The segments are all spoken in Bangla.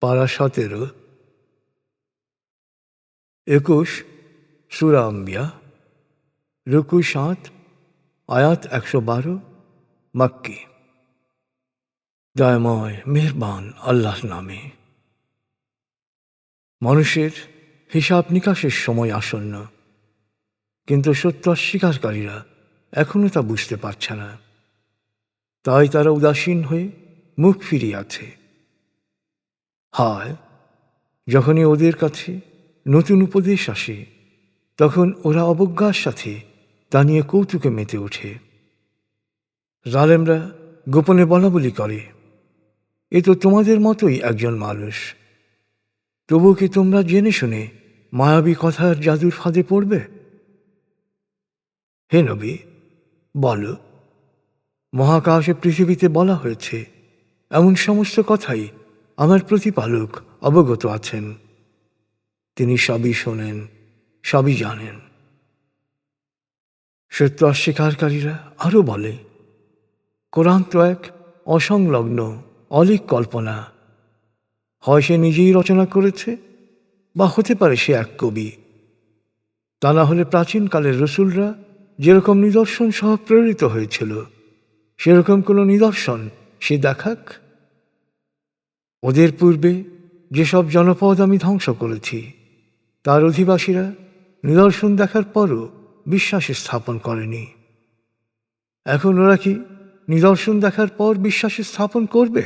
পারা সতেরো। একুশ সুরাম্বিয়া রুকু সাত আয়াত একশো বারো, মাক্কি। দয়াময়, মেহরবান আল্লাহর নামে। মানুষের হিসাব নিকাশের সময় আসন্ন। কিন্তু সত্য অস্বীকারীরা এখনও তা বুঝতে পারছে না। তাই তারা উদাসীন হয়ে মুখ ফিরিয়ে আছে। হায়। যখনই ওদের কাছে নতুন উপদেশ আসে, তখন ওরা অবজ্ঞার সাথে তা নিয়ে কৌতুকে মেতে ওঠে। জালেমরা গোপনে বলা বলি করে, এ তো তোমাদের মতোই একজন মানুষ। তবু কি তোমরা জেনে শুনে মায়াবী কথার জাদুর ফাঁদে পড়বে? হে নবী, বলো, মহাকাশে পৃথিবীতে বলা হয়েছে, এমন সমস্ত কথাই আমার প্রতিপালক অবগত আছেন। তিনি সবই শোনেন, সবই জানেন। সত্য অস্বীকারীরা আরও বলে, কোরআন তো এক অসংলগ্ন, অলিক কল্পনা। হয় সে নিজেই রচনা করেছে, বা হতে পারে সে এক কবি। তা না হলে প্রাচীনকালের রসুলরা যেরকম নিদর্শন সহ প্রেরিত হয়েছিল, সেরকম কোনো নিদর্শন সে দেখাক? ওদের পূর্বে যেসব জনপদ আমি ধ্বংস করেছি, তার অধিবাসীরা নিদর্শন দেখার পরও বিশ্বাস স্থাপন করেনি। এখন ওরা কি নিদর্শন দেখার পর বিশ্বাসে স্থাপন করবে?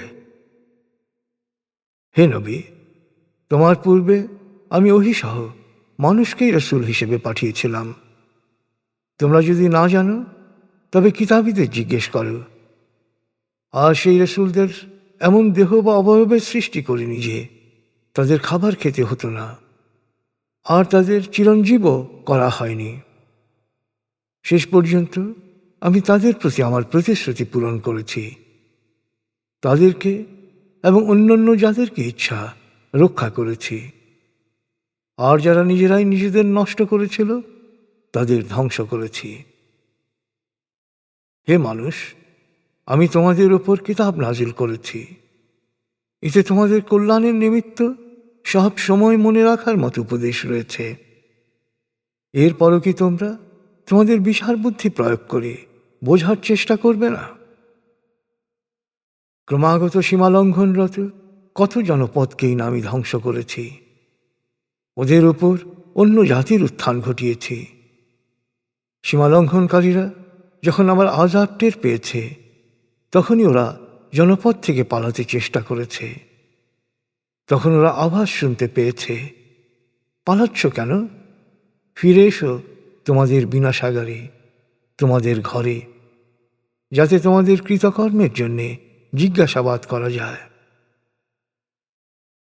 হে নবী, তোমার পূর্বে আমি অহিসহ মানুষকেই রসুল হিসেবে পাঠিয়েছিলাম। তোমরা যদি না জানো, তবে কিতাবীদের জিজ্ঞেস করো। আর সেই রসুলদের এমন দেহ বা অবয়বের সৃষ্টি করিনি যে তাদের খাবার খেতে হতো না, আর তাদের চিরঞ্জীবও করা হয়নি। শেষ পর্যন্ত আমি তাদের প্রতি আমার প্রতিশ্রুতি পূরণ করেছি। তাদেরকে এবং অন্যান্য যাদেরকে ইচ্ছা রক্ষা করেছি। আর যারা নিজেরাই নিজেদের নষ্ট করেছিল, তাদের ধ্বংস করেছি। হে মানুষ আমি তোমাদের ওপর কিতাব নাজিল করেছি। এতে তোমাদের কল্যাণের নিমিত্ত সব সময় মনে রাখার মতো উপদেশ রয়েছে। এরপরও কি তোমরা তোমাদের বিশাল বুদ্ধি প্রয়োগ করে বোঝার চেষ্টা করবে না? ক্রমাগত সীমালঙ্ঘনরত কত জনপদকেই না আমি ধ্বংস করেছি। ওদের ওপর অন্য জাতির উত্থান ঘটিয়েছি। সীমালঙ্ঘনকারীরা যখন আমার আজাব টের পেয়েছে তখনই ওরা জনপদ থেকে পালাতে চেষ্টা করেছে। তখন ওরা আভাস শুনতে পেয়েছে। পালাচ্ছ কেন? ফিরে এসো তোমাদের বিনাশাগারে, তোমাদের ঘরে, যাতে তোমাদের কৃতকর্মের জন্যে জিজ্ঞাসাবাদ করা যায়।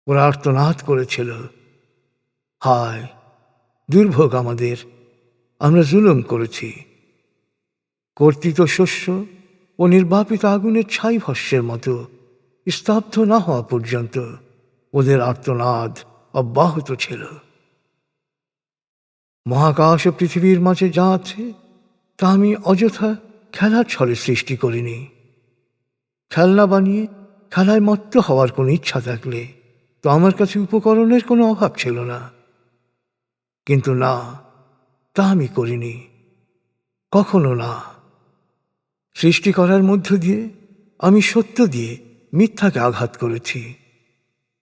ওরা আর্তনাদ করেছিল। হায়, দুর্ভোগ আমাদের, আমরা জুলুম করেছি। কর্তৃত শস্য ও নির্বাপিত আগুনের ছাই ভস্যের মতো, স্তব্ধ না হওয়া পর্যন্ত ওদের আর্তনাদ অব্যাহত ছিল। মহাকাশ ও পৃথিবীর মাঝে যা আছে, তা আমি অযথা খেলার ছলে সৃষ্টি করিনি। খেলনা বানিয়ে খেলায় মত্ত হওয়ার কোনো ইচ্ছা থাকলে তো আমার কাছে উপকরণের কোনো অভাব ছিল না। কিন্তু না, তা আমি করিনি। কখনো না। সৃষ্টি করার মধ্য দিয়ে আমি সত্য দিয়ে মিথ্যাকে আঘাত করেছি।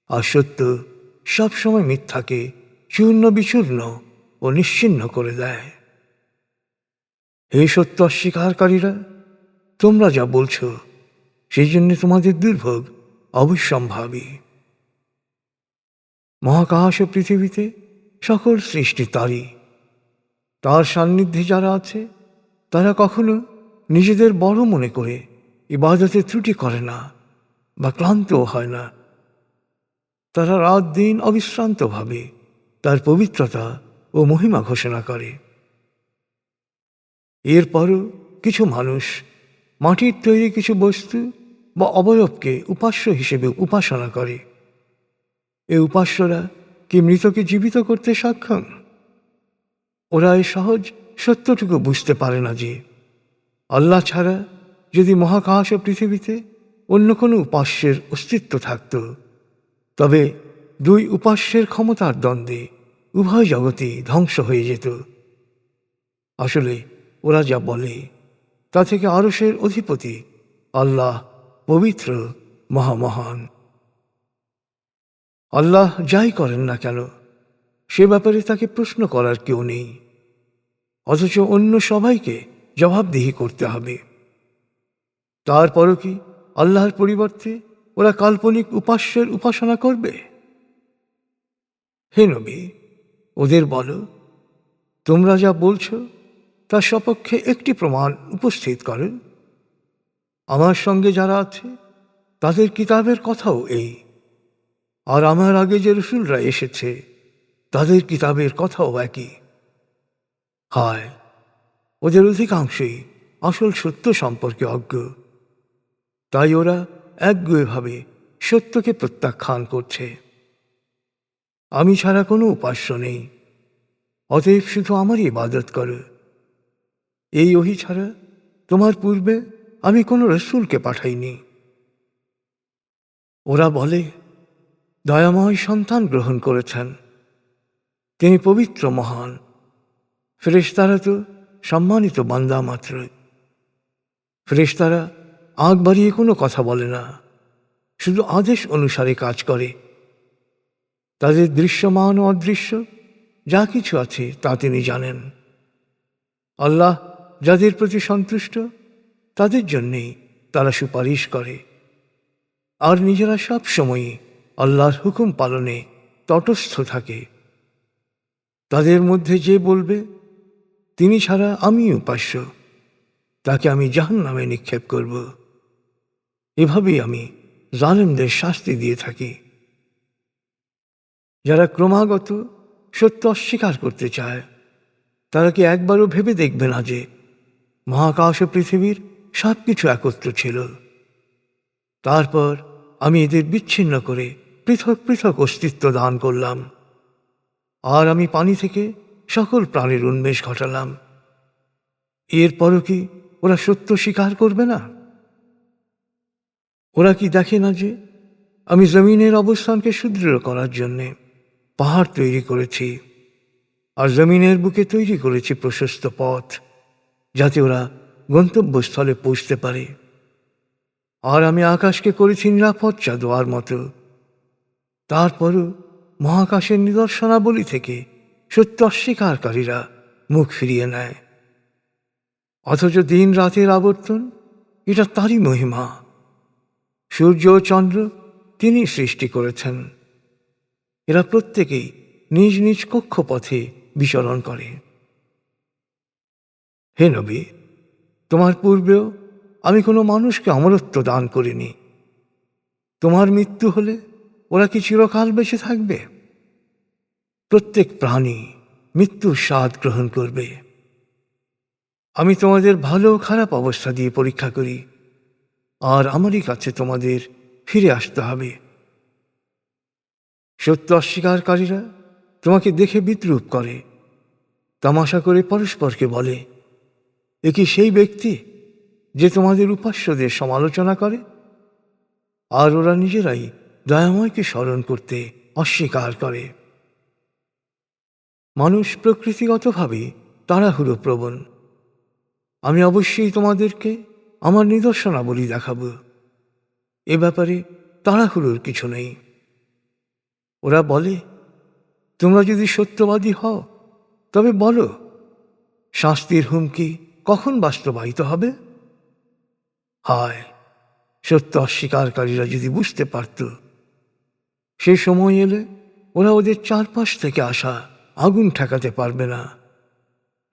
আর সত্য সবসময় মিথ্যাকে চূর্ণ বিচূর্ণ ও নিশ্চিন্ন করে দেয়। হে সত্য অস্বীকারীরা তোমরা যা বলছো সেই জন্য তোমাদের দুর্ভোগ অবশ্যম্ভাবী। মহাকাশ ও পৃথিবীতে সকল সৃষ্টি তারই। তার সান্নিধ্যে যারা আছে, তারা কখনো নিজেদের বড় মনে করে ইবাদতে ত্রুটি করে না বা ক্লান্তও হয় না। তারা রাত দিন অবিশ্রান্তভাবে তার পবিত্রতা ও মহিমা ঘোষণা করে। এরপরও কিছু মানুষ মাটির তৈরি কিছু বস্তু বা অবয়বকে উপাস্য হিসেবে উপাসনা করে। এ উপাস্যরা কি মৃতকে জীবিত করতে সক্ষম? ওরা এই সহজ সত্যটুকু বুঝতে পারে না যে আল্লাহ ছাড়া যদি মহাকাশ ও পৃথিবীতে অন্য কোনো উপাস্যের অস্তিত্ব থাকত, তবে দুই উপাস্যের ক্ষমতার দ্বন্দ্বে উভয় জগতে ধ্বংস হয়ে যেত। আসলে ওরা যা বলে, তা থেকে আরসের অধিপতি আল্লাহ পবিত্র, মহামহান। আল্লাহ যাই করেন না কেন, সে ব্যাপারে তাকে প্রশ্ন করার কেউ নেই। অথচ অন্য সবাইকে জবাবদিহি করতে হবে। তারপরও কি আল্লাহর পরিবর্তে ওরা কাল্পনিক উপাস্যের উপাসনা করবে? হে নবী, ওদের বলো, তোমরা যা বলছ, তার সপক্ষে একটি প্রমাণ উপস্থিত করো। আমার সঙ্গে যারা আছে, তাদের কিতাবের কথাও এই। আর আমার আগে যে রসুলরা এসেছে, তাদের কিতাবের কথাও একই। হায় ওদের অধিকাংশই আসল সত্য সম্পর্কে অজ্ঞ। তাই ওরা একগুয়েভাবে সত্যকে প্রত্যাখ্যান করছে। আমি ছাড়া কোনো উপাস্য নেই। অতএব শুধু আমারই ইবাদত করো। এই ওহি ছাড়া তোমার পূর্বে আমি কোনো রসুলকে পাঠাইনি। ওরা বলে, দয়াময় সন্তান গ্রহণ করেছেন। তিনি পবিত্র মহান। ফেরেশতারা তো সম্মানিত বান্দা মাত্র। ফেরেশতারা আগ বাড়িয়ে কোনো কথা বলে না, শুধু আদেশ অনুসারে কাজ করে। তাদের দৃশ্যমান ও অদৃশ্য যা কিছু আছে তা তিনি জানেন। আল্লাহ যাদের প্রতি সন্তুষ্ট, তাদের জন্যেই তারা সুপারিশ করে। আর নিজেরা সব সময়ই আল্লাহর হুকুম পালনে তটস্থ থাকে। তাদের মধ্যে যে বলবে তিনি ছাড়া আমি উপাস্য তাকে আমি জাহান নামে নিক্ষেপ করব। এভাবেই আমি জালেমদের শাস্তি দিয়ে থাকি। যারা ক্রমাগত সত্য অস্বীকার করতে চায়, তারা কি একবারও ভেবে দেখবে না যে মহাকাশ পৃথিবীর সব কিছু একত্র ছিল? তারপর আমি এদের বিচ্ছিন্ন করে পৃথক পৃথক অস্তিত্ব দান করলাম। আর আমি পানি থেকে সকল প্রাণীর উন্মেষ ঘটালাম। এরপরও কি ওরা সত্য স্বীকার করবে না? ওরা কি দেখে না যে আমি জমিনের অবস্থানকে সুদৃঢ় করার জন্যে পাহাড় তৈরি করেছি আর জমিনের বুকে তৈরি করেছি প্রশস্ত পথ যাতে ওরা গন্তব্যস্থলে পৌঁছতে পারে। আর আমি আকাশকে করেছি নিরাপদ দেওয়ার মতো। তারপরও মহাকাশের নিদর্শনাবলী থেকে সত্য অস্বীকারীরা মুখ ফিরিয়ে নেয়। অথচ দিন রাতের আবর্তন, এটা তারই মহিমা। সূর্য ও চন্দ্র তিনি সৃষ্টি করেছেন। এরা প্রত্যেকেই নিজ নিজ কক্ষপথে বিচরণ করে। হে নবী, তোমার পূর্বেও আমি কোনো মানুষকে অমরত্ব দান করিনি। তোমার মৃত্যু হলে ওরা কি চিরকাল বেঁচে থাকবে? প্রত্যেক প্রাণী মৃত্যুর স্বাদ গ্রহণ করবে। আমি তোমাদের ভালো খারাপ অবস্থা দিয়ে পরীক্ষা করি, আর আমারই কাছে তোমাদের ফিরে আসতে হবে। সত্য অস্বীকারীরা তোমাকে দেখে বিদ্রুপ করে, তামাশা করে পরস্পরকে বলে, এ কি সেই ব্যক্তি যে তোমাদের উপাস্যদের সমালোচনা করে? আর ওরা নিজেরাই দয়াময়কে স্মরণ করতে অস্বীকার করে। মানুষ প্রকৃতিগতভাবে তাড়াহুড়ো প্রবণ। আমি অবশ্যই তোমাদেরকে আমার নিদর্শনাবলী দেখাব। এ ব্যাপারে তাড়াহুড়োর কিছু নেই। ওরা বলে, তোমরা যদি সত্যবাদী হও, তবে বলো, শাস্তির হুমকি কখন বাস্তবায়িত হবে? হায়, সত্য অস্বীকারীরা যদি বুঝতে পারত। সে সময় এলে ওরা ওদের চারপাশ থেকে আসা আগুন ঠেকাতে পারবে না।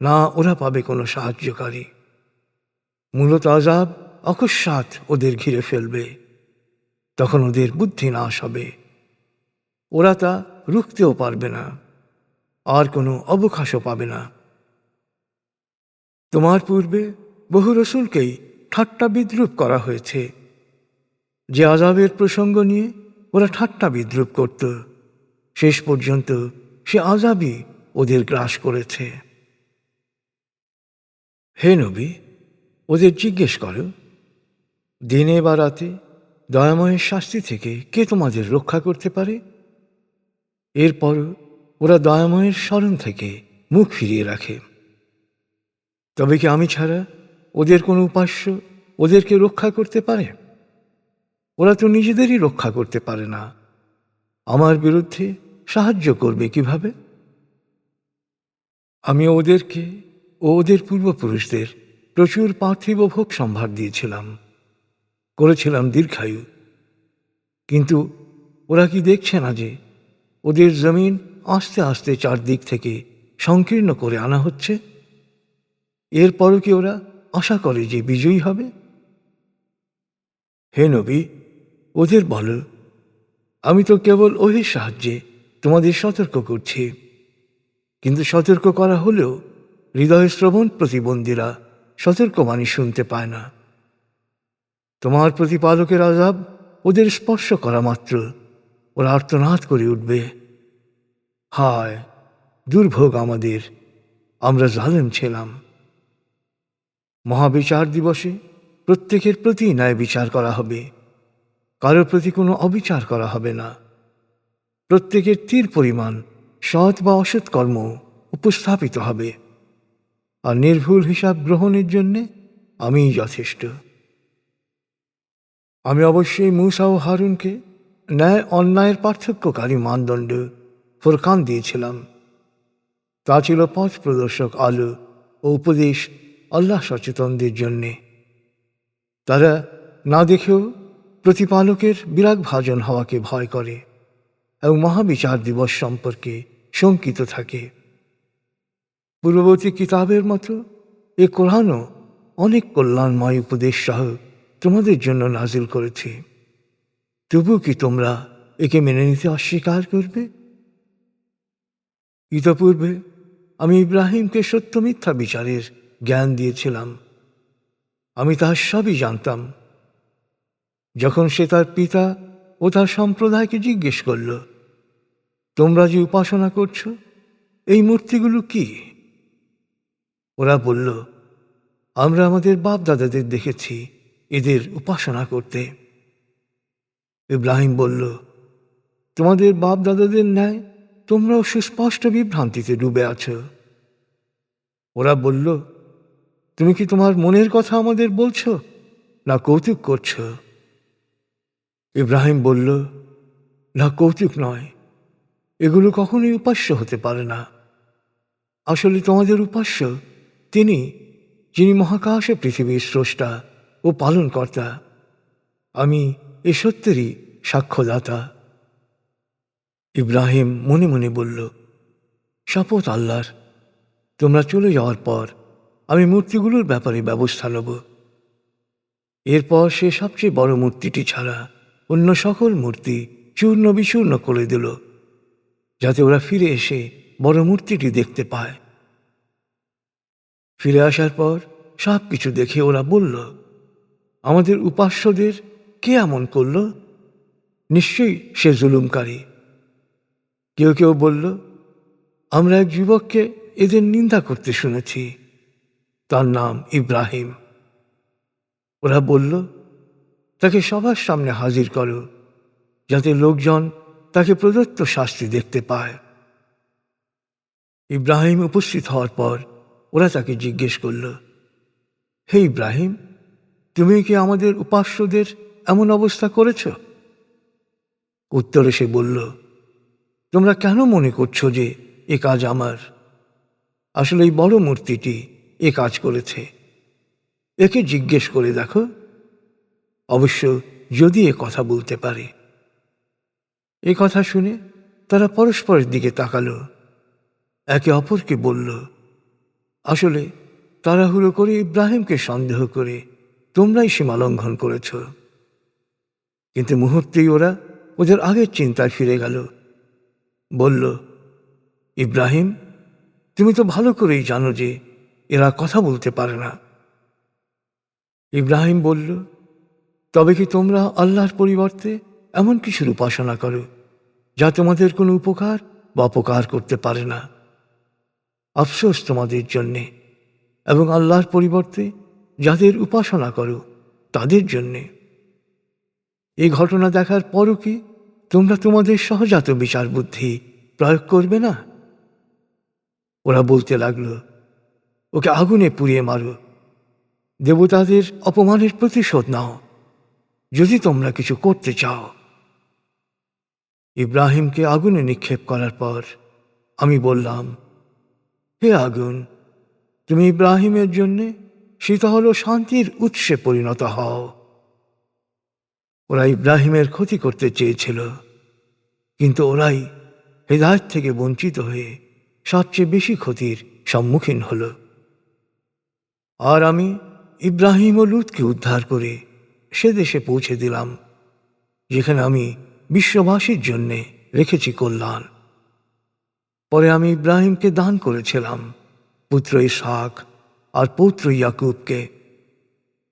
না, ওরা পাবে কোনো সাহায্যকারী। মূলত আজাব অকস্মাৎ ওদের ঘিরে ফেলবে। তখন ওদের বুদ্ধি নাশ হবে। ওরা তা রুখতেও পারবে না। আর কোনো অবকাশও পাবে না। তোমার পূর্বে বহু রসুলকেই ঠাট্টা বিদ্রুপ করা হয়েছে। যে আজাবের প্রসঙ্গ নিয়ে ওরা ঠাট্টা বিদ্রুপ করত। শেষ পর্যন্ত সে আজাবই ওদের গ্রাস করেছে। হে নবী, ওদের জিজ্ঞেস করো, দিনে বা রাতে দয়াময়ের শাস্তি থেকে কে তোমাদের রক্ষা করতে পারে? এরপর ওরা দয়াময়ের স্মরণ থেকে মুখ ফিরিয়ে রাখে। তবে কি আমি ছাড়া ওদের কোনো উপাস্য ওদেরকে রক্ষা করতে পারে? ওরা তো নিজেদেরই রক্ষা করতে পারে না। আমার বিরুদ্ধে সাহায্য করবে কীভাবে? আমি ওদেরকে ও ওদের পূর্বপুরুষদের প্রচুর পার্থিব ভোগ সম্ভার দিয়েছিলাম। করেছিলাম দীর্ঘায়ু। কিন্তু ওরা কি দেখছে না যে ওদের জমিন আস্তে আস্তে চারদিক থেকে সংকীর্ণ করে আনা হচ্ছে? এরপরও কি ওরা আশা করে যে বিজয়ী হবে? হে নবী, ওদের বলো, আমি তো কেবল ওহির সাহায্যে তোমাদের সতর্ক করছি। কিন্তু সতর্ক করা হলেও হৃদয় শ্রবণ প্রতিবন্ধীরা সতর্কবাণী শুনতে পায় না। তোমার প্রতিপালকের আজাব ওদের স্পর্শ করা মাত্র। ওরা আর্তনাদ করে উঠবে। হায়, দুর্ভোগ আমাদের। আমরা জালেম ছিলাম। মহাবিচার দিবসে প্রত্যেকের প্রতি ন্যায় বিচার করা হবে। কারোর প্রতি কোনো অবিচার করা হবে না। প্রত্যেকের তীর পরিমাণ, সৎ বা অসৎ কর্ম উপস্থাপিত হবে। আর নির্ভুল হিসাব গ্রহণের জন্যে আমিই যথেষ্ট। আমি অবশ্যই মূসা ও হারুনকে ন্যায় অন্যায়ের পার্থক্যকারী মানদণ্ড ফোরকান দিয়েছিলাম। তা ছিল পথ প্রদর্শক আলো ও উপদেশ আল্লাহ সচেতনদের জন্যে। তারা না দেখেও প্রতিপালকের বিরাগ ভাজন হওয়াকে ভয় করে। এবং মহাবিচার দিবস সম্পর্কে শঙ্কিত থাকে। পূর্ববর্তী কিতাবের মতো এ কোরআনও অনেক কল্যাণময় উপদেশ সহ তোমাদের জন্য নাজিল করেছে। তবু কি তোমরা একে মেনে নিতে অস্বীকার করবে? ইতপূর্বে আমি ইব্রাহিমকে সত্য মিথ্যা বিচারের জ্ঞান দিয়েছিলাম। আমি তাহার সবই জানতাম। যখন সে তার পিতা ও তার সম্প্রদায়কে জিজ্ঞেস করল তোমরা যে উপাসনা করছ, এই মূর্তিগুলো কি? ওরা বলল, আমরা আমাদের বাপ দাদাদের দেখেছি এদের উপাসনা করতে। ইব্রাহিম বলল, তোমাদের বাপ দাদাদের ন্যায় তোমরাও সুস্পষ্ট বিভ্রান্তিতে ডুবে আছো। ওরা বলল, তুমি কি তোমার মনের কথা আমাদের বলছো না কৌতুক করছ? ইব্রাহিম বলল, না, কৌতুক নয়। এগুলো কখনোই উপাস্য হতে পারে না। আসলে তোমাদের উপাস্য তিনি, যিনি মহাকাশে পৃথিবীর স্রষ্টা ও পালনকর্তা। আমি এ সত্যেরই সাক্ষ্যদাতা। ইব্রাহিম মনে মনে বলল, শপথ আল্লাহর। তোমরা চলে যাওয়ার পর আমি মূর্তিগুলোর ব্যাপারে ব্যবস্থা নেব। এরপর সে সবচেয়ে বড় মূর্তিটি ছাড়া অন্য সকল মূর্তি চূর্ণ বিচূর্ণ করে দিল। যাতে ওরা ফিরে এসে বড় মূর্তিটি দেখতে পায়। ফিরে আসার পর সব কিছু দেখে ওরা বলল, আমাদের উপাস্যদের কে এমন করল? নিশ্চয়ই সে জুলুমকারী। কেউ কেউ বলল, আমরা এক যুবককে এদের নিন্দা করতে শুনেছি। তার নাম ইব্রাহিম। ওরা বলল, তাকে সবার সামনে হাজির করো, যাতে লোকজন তাকে প্রদত্ত শাস্তি দেখতে পায়। ইব্রাহিম উপস্থিত হওয়ার পর ওরা তাকে জিজ্ঞেস করল, হে ইব্রাহিম, তুমি কি আমাদের উপাস্যদের এমন অবস্থা করেছ? উত্তরে সে বলল, তোমরা কেন মনে করছ যে এ কাজ আমার? আসলে এই বড় মূর্তিটি এ কাজ করেছে। একে জিজ্ঞেস করে দেখো। অবশ্য যদি এ কথা বলতে পারে এ কথা শুনে তারা পরস্পরের দিকে তাকালো। একে অপরকে বলল, আসলে তাড়াহুড়ো করে ইব্রাহিমকে সন্দেহ করে তোমরাই সীমা লঙ্ঘন করেছ। কিন্তু মুহূর্তেই ওরা ওদের আগের চিন্তায় ফিরে গেল। বলল, ইব্রাহিম, তুমি তো ভালো করেই জানো যে এরা কথা বলতে পারে না। ইব্রাহিম বলল, তবে কি তোমরা আল্লাহর পরিবর্তে এমন কিছুর উপাসনা করো যা তোমাদের কোনো উপকার বা অপকার করতে পারে না। আফসোস তোমাদের জন্যে এবং আল্লাহর পরিবর্তে যাদের উপাসনা করো, তাদের জন্যে। এই ঘটনা দেখার পরও কি তোমরা তোমাদের সহজাত বিচার বুদ্ধি প্রয়োগ করবে না? ওরা বলতে লাগল, ওকে আগুনে পুড়িয়ে মারো। দেবতাদের অপমানের প্রতিশোধ নাও। যদি তোমরা কিছু করতে চাও। ইব্রাহিমকে আগুনে নিক্ষেপ করার পর আমি বললাম, হে আগুন, তুমি ইব্রাহিমের জন্যে শীতল শান্তির উৎসে পরিণত হও। ওরা ইব্রাহিমের ক্ষতি করতে চেয়েছিল, কিন্তু ওরাই হৃদায়ত থেকে বঞ্চিত হয়ে সবচেয়ে বেশি ক্ষতির সম্মুখীন হল। আর আমি ইব্রাহিম ও লুতকে উদ্ধার করে সে দেশে পৌঁছে দিলাম, যেখানে আমি বিশ্ববাসীর জন্যে রেখেছি কল্যাণ। পরে আমি ইব্রাহিমকে দান করেছিলাম, পুত্র ইসাক আর পৌত্র ইয়াকুবকে।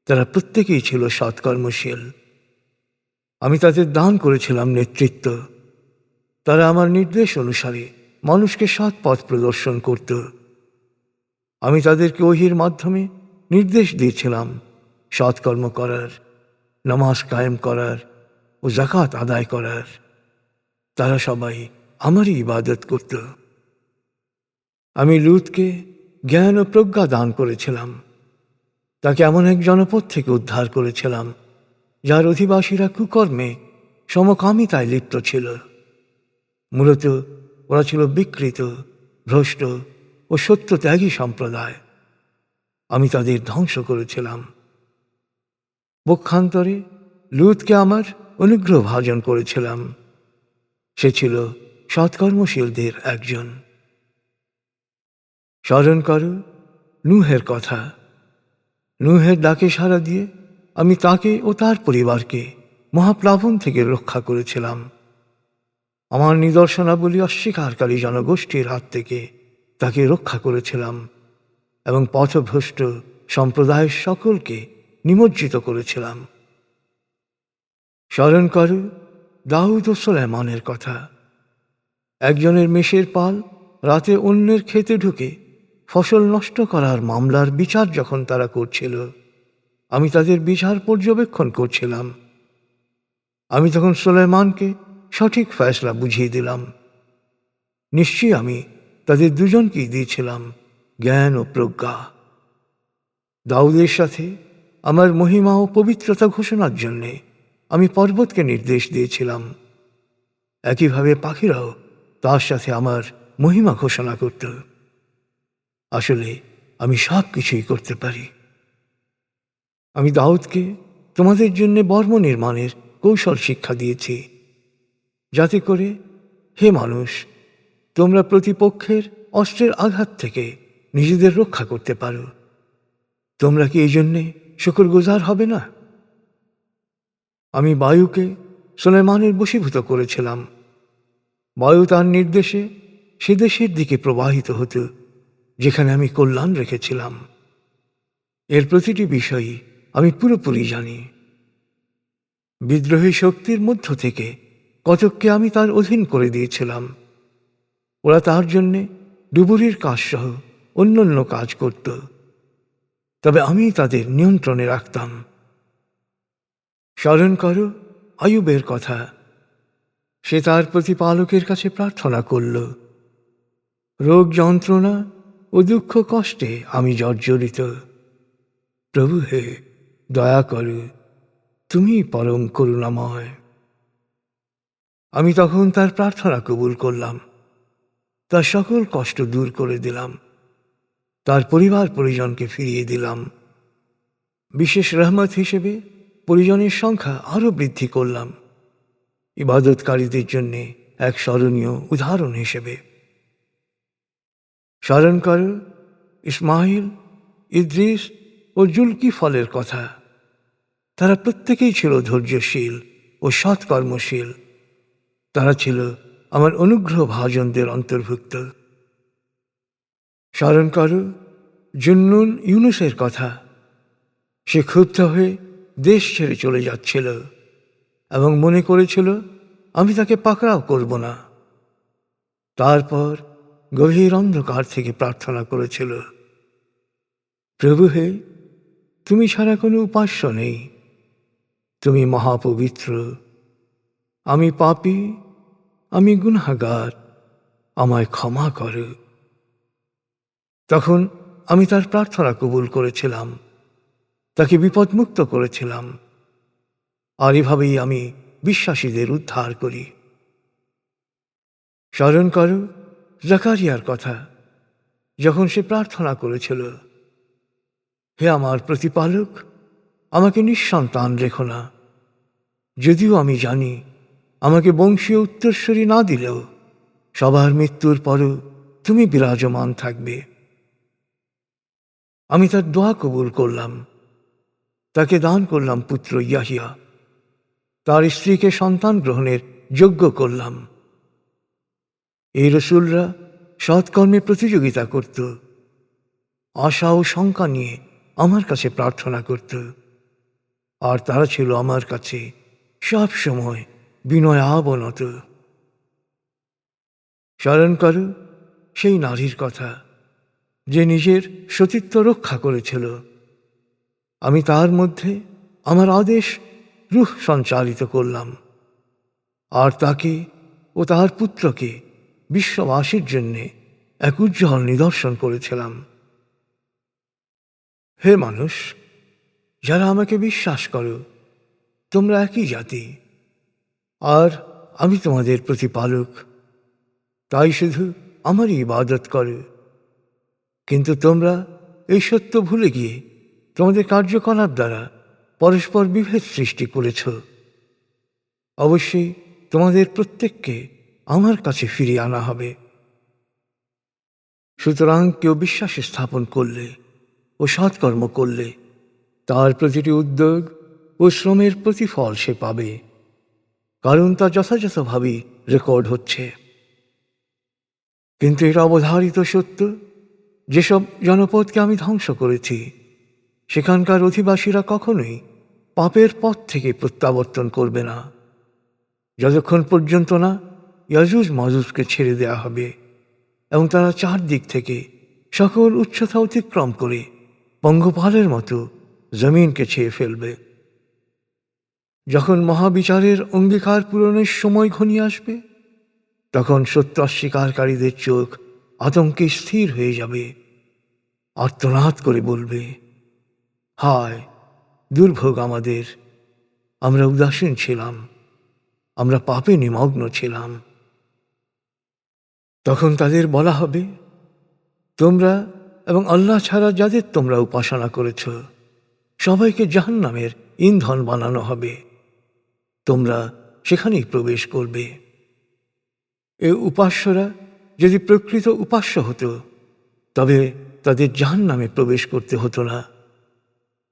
তারা প্রত্যেকেই ছিল সৎকর্মশীল। আমি তাদের দান করেছিলাম নেতৃত্ব। তারা আমার নির্দেশ অনুসারে মানুষকে সৎ পথ প্রদর্শন করত। আমি তাদেরকে ওহির মাধ্যমে নির্দেশ দিয়েছিলাম সৎকর্ম করার, নামাজ কায়েম করার ও জাকাত আদায় করার। তারা সবাই আমারই ইবাদত করত। আমি লুতকে জ্ঞান ও প্রজ্ঞা দান করেছিলাম। তাকে এমন এক জনপদ থেকে উদ্ধার করেছিলাম, যার অধিবাসীরা কুকর্মে সমকামিতায় লিপ্ত ছিল। মূলত ওরা ছিল বিকৃত, ভ্রষ্ট ও সত্যত্যাগী সম্প্রদায়। আমি তাদের ধ্বংস করেছিলাম। পক্ষান্তরে লুতকে আমার অনুগ্রহ ভাজন করেছিলাম। সে ছিল সৎকর্মশীলদের একজন। স্মরণ করো, নুহের কথা। নুহের ডাকে সাড়া দিয়ে আমি তাকে ও তার পরিবারকে মহাপ্লাবন থেকে রক্ষা করেছিলাম। আমার নিদর্শনাবলী অস্বীকারী জনগোষ্ঠীর হাত থেকে তাকে রক্ষা করেছিলাম এবং পথভ্রষ্ট সম্প্রদায়ের সকলকে নিমজ্জিত করেছিলাম। স্মরণ করো দাউদ ও সোলেমানের কথা। একজনের মেষের পাল রাতে অন্যের খেতে ঢুকে ফসল নষ্ট করার মামলার বিচার যখন তারা করছিল, আমি তাদের বিচার পর্যবেক্ষণ করছিলাম। আমি তখন সোলেমানকে সঠিক ফয়সলা বুঝিয়ে দিলাম। নিশ্চয়ই আমি তাদের দুজনকেই দিয়েছিলাম জ্ঞান ও প্রজ্ঞা। দাউদের সাথে আমার মহিমা ও পবিত্রতা ঘোষণার জন্যে আমি পর্বতকে নির্দেশ দিয়েছিলাম। একইভাবে পাখিরাও তার সাথে আমার মহিমা ঘোষণা করত। আসলে আমি সব কিছুই করতে পারি। আমি দাউদকে তোমাদের জন্য বর্ম নির্মাণের কৌশল শিক্ষা দিয়েছি। যাতে করে, হে মানুষ, তোমরা প্রতিপক্ষের অস্ত্রের আঘাত থেকে নিজেদের রক্ষা করতে পারো। তোমরা কি এই জন্যে শুকর গুজার হবে না? আমি বায়ুকে সোলেমানের বশীভূত করেছিলাম। বায়ু তার নির্দেশে সে দেশের দিকে প্রবাহিত হতো, যেখানে আমি কল্যাণ রেখেছিলাম। এর প্রতিটি বিষয়ই আমি পুরোপুরি জানি। বিদ্রোহী শক্তির মধ্য থেকে কতককে আমি তার অধীন করে দিয়েছিলাম। ওরা তার জন্যে ডুবুরির কাজসহ অন্যান্য কাজ করত। তবে আমি তাদের নিয়ন্ত্রণে রাখতাম। স্মরণ করো আয়ুবের কথা। সে তার প্রতিপালকের কাছে প্রার্থনা করল, রোগ যন্ত্রণা ও দুঃখ কষ্টে আমি জর্জরিত। প্রভু হে, দয়া করু তুমি পরম করুণাময়। আমি তখন তার প্রার্থনা কবুল করলাম, তার সকল কষ্ট দূর করে দিলাম, তার পরিবার পরিজনকে ফিরিয়ে দিলাম। বিশেষ রহমত হিসেবে পরিজনের সংখ্যা আরও বৃদ্ধি করলাম। ইবাদতকারীদের জন্য এক স্মরণীয় উদাহরণ হিসেবে। স্মরণ করো ইসমাইল ইদ্রিস ও জুলকি ফলের কথা। তারা প্রত্যেকেই ছিল ধৈর্যশীল ও সৎকর্মশীল। তারা ছিল আমার অনুগ্রহ ভাজনদের অন্তর্ভুক্ত। স্মরণ করো জুন্নুন ইউনুসের কথা। সে ক্ষুব্ধ হয়ে দেশ ছেড়ে চলে যাচ্ছিল এবং মনে করেছিল, আমি তাকে পাকড়াও করব না। তারপর গভীর অন্ধকার থেকে প্রার্থনা করেছিল, প্রভু হে, তুমি ছাড়া কোনো উপাস্য নেই। তুমি মহাপবিত্র। আমি পাপি, আমি গুনাগার আমায় ক্ষমা কর। তখন আমি তার প্রার্থনা কবুল করেছিলাম। তাকে বিপদমুক্ত করেছিলাম। আর এভাবেই আমি বিশ্বাসীদের উদ্ধার করি। স্মরণ করো, জাকারিয়ার কথা। যখন সে প্রার্থনা করেছিল, হে আমার প্রতিপালক, আমাকে নিঃসন্তান রেখো না। যদিও আমি জানি, আমাকে বংশীয় উত্তরস্বরী না দিলেও সবার মৃত্যুর পরও তুমি বিরাজমান থাকবে। আমি তার দোয়া কবুল করলাম। তাকে দান করলাম পুত্র ইয়াহিয়া। তার স্ত্রীকে সন্তান গ্রহণের যোগ্য করলাম। এই রসুলরা সৎকর্মে প্রতিযোগিতা করত। আশা ও শঙ্কা নিয়ে আমার কাছে প্রার্থনা করত। আর তারা ছিল আমার কাছে সব সময় বিনয় আবনত। স্মরণ করো সেই নারীর কথা, যে নিজের সতীত্ব রক্ষা করেছিল। আমি তার মধ্যে আমার আদেশ রুহ সঞ্চালিত করলাম। আর তাকে ও তার পুত্রকে বিশ্ববাসীর জন্যে এক উজ্জ্বল নিদর্শন করেছিলাম। হে মানুষ, যারা আমাকে বিশ্বাস করো, তোমরা একই জাতি। আর আমি তোমাদের প্রতিপালক। তাই শুধু আমারই ইবাদত করো। কিন্তু তোমরা এই সত্য ভুলে গিয়ে তোমাদের কার্যকলাপ দ্বারা পরস্পর বিভেদ সৃষ্টি করেছ। অবশ্যই তোমাদের প্রত্যেককে আমার কাছে ফিরিয়ে আনা হবে। সুতরাং কেউ বিশ্বাস স্থাপন করলে ও সৎকর্ম করলে তার প্রতিটি উদ্যোগ ও শ্রমের প্রতিফল সে পাবে, কারণ তা যথাযথভাবেই রেকর্ড হচ্ছে। কিন্তু এটা অবধারিত সত্য, যেসব জনপদকে আমি ধ্বংস করেছি সেখানকার অধিবাসীরা কখনোই পাপের পথ থেকে প্রত্যাবর্তন করবে না। যতক্ষণ পর্যন্ত না ইয়াজুজ মাজুজকে ছেড়ে দেয়া হবে এবং তারা চারদিক থেকে সকল উচ্চতা অতিক্রম করে পঙ্গপালের মতো জমিনকে ছেয়ে ফেলবে। যখন মহাবিচারের অঙ্গীকার পূরণের সময় ঘনিয়ে আসবে, তখন সত্য অস্বীকারীদের চোখ আতঙ্কে স্থির হয়ে যাবে, আর্তনাদ করে বলবে হায়, দুর্ভোগ আমাদের। আমরা উদাসীন ছিলাম, আমরা পাপে নিমগ্ন ছিলাম। তখন তাদের বলা হবে, তোমরা এবং আল্লাহ ছাড়া যাদের তোমরা উপাসনা করেছ, সবাইকে জাহান্নামের ইন্ধন বানানো হবে। তোমরা সেখানেই প্রবেশ করবে। এ উপাস্যরা যদি প্রকৃত উপাস্য হতো, তবে তাদের জাহান নামে প্রবেশ করতে হতো না।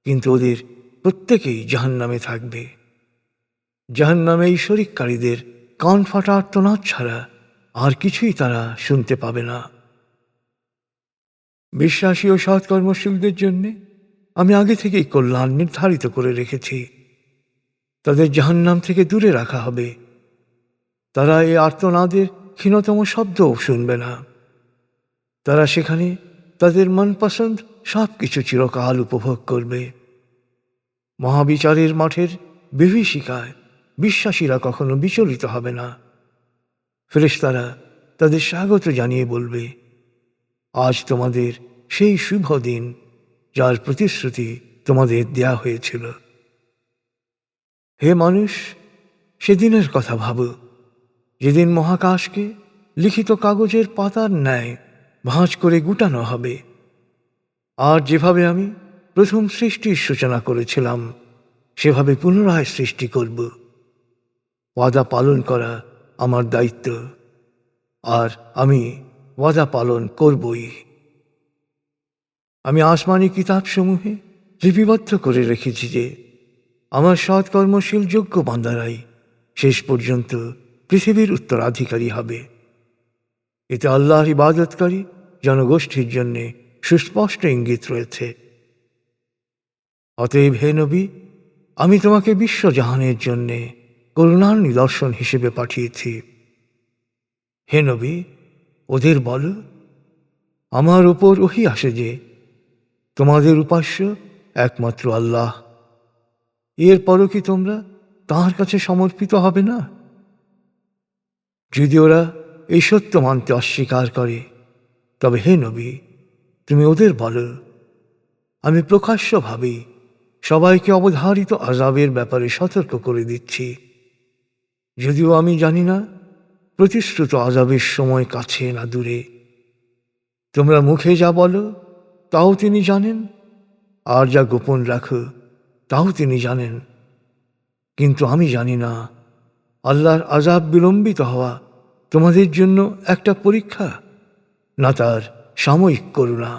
কিন্তু ওদের প্রত্যেকেই জাহান নামে থাকবে। জাহান নামে এই শরিককারীদের কান ফাটা আর্তনাদ ছাড়া আর কিছুই তারা শুনতে পাবে না। বিশ্বাসী ও সৎকর্মশীলদের জন্যে আমি আগে থেকেই কল্যাণ নির্ধারিত করে রেখেছি। তাদের জাহান্নাম থেকে দূরে রাখা হবে। তারা এই আর্তনাদের ক্ষীণতম শব্দও শুনবে না। তারা সেখানে তাদের মনপসন্দ সব কিছু চিরকাল উপভোগ করবে। মহাবিচারের মাঠের বিভীষিকায় বিশ্বাসীরা কখনো বিচলিত হবে না। ফেরেশতারা তাদের স্বাগত জানিয়ে বলবে, আজ তোমাদের সেই শুভ দিন যার প্রতিশ্রুতি তোমাদের দেয়া হয়েছিল। হে মানুষ, সেদিনের কথা ভাবো। যেদিন মহাকাশকে লিখিত কাগজের পাতার ন্যায় ভাঁজ করে গুটানো হবে আর যেভাবে আমি প্রথম সৃষ্টির সূচনা করেছিলাম, সেভাবে পুনরায় সৃষ্টি করব। ওয়াদা পালন করা আমার দায়িত্ব, আর আমি ওয়াদা পালন করবই। আমি আসমানি কিতাবসমূহে লিপিবদ্ধ করে রেখেছি যে, আমার সৎকর্মশীল যোগ্য বান্দারাই শেষ পর্যন্ত পৃথিবীর উত্তরাধিকারী হবে। এতে আল্লাহর ইবাদতকারী জনগোষ্ঠীর জন্যে সুস্পষ্ট ইঙ্গিত রয়েছে। অতএব হে নবী, আমি তোমাকে বিশ্বজাহানের জন্যে করুণার নিদর্শন হিসেবে পাঠিয়েছি। হে নবী, ওদের বলো, আমার উপর ওহি আসে যে, তোমাদের উপাস্য একমাত্র আল্লাহ। এরপরও কি তোমরা তাঁর কাছে সমর্পিত হবে না? যদি ওরা এই সত্য মানতে অস্বীকার করে, তবে হে নবী তুমি ওদের বলো। আমি প্রকাশ্যভাবে সবাইকে অবধারিত আজাবের ব্যাপারে সতর্ক করে দিচ্ছি। যদিও আমি জানি না, প্রতিশ্রুত আজাবের সময় কাছে না দূরে। তোমরা মুখে যা বলো, তাও তিনি জানেন। আর যা গোপন রাখো, তাও তিনি জানেন। কিন্তু আমি জানি না, আল্লাহর আজাব বিলম্বিত হওয়া তোমাদের জন্য একটা পরীক্ষা, না তার সাময়িক করুণা।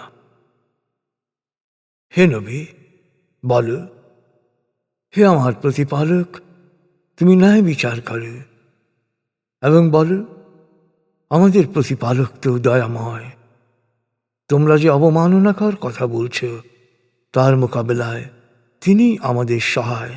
হে নবী, বলো। হে আমার প্রতিপালক, তুমি ন্যায় বিচার করো। এবং বলো, আমাদের প্রতিপালক তো দয়াময়। তোমরা যে অবমাননাকর কথা বলছো, তার মোকাবেলায় তিনি আমাদের সহায়।